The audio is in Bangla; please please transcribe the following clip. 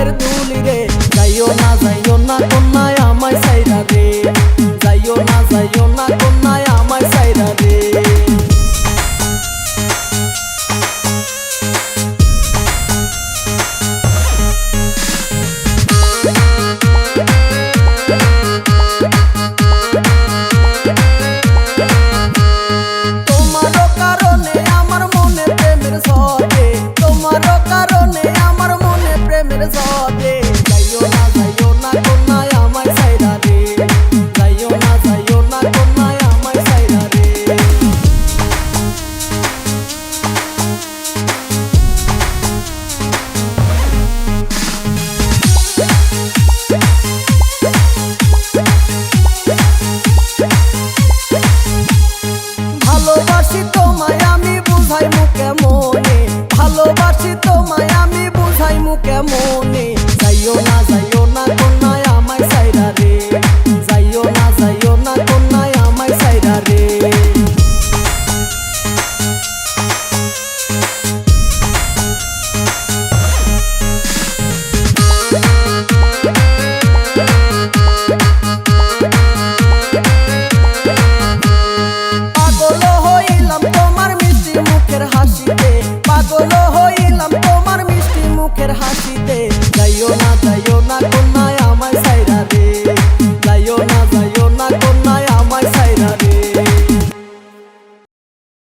হাতের দুলি রে যাইও না যাইও না, কন্যায় আমায় সাইরা রে যাইও না যাইও না ভালোবাসি তোমায় আমি বুঝাই মুখে মনে ভালো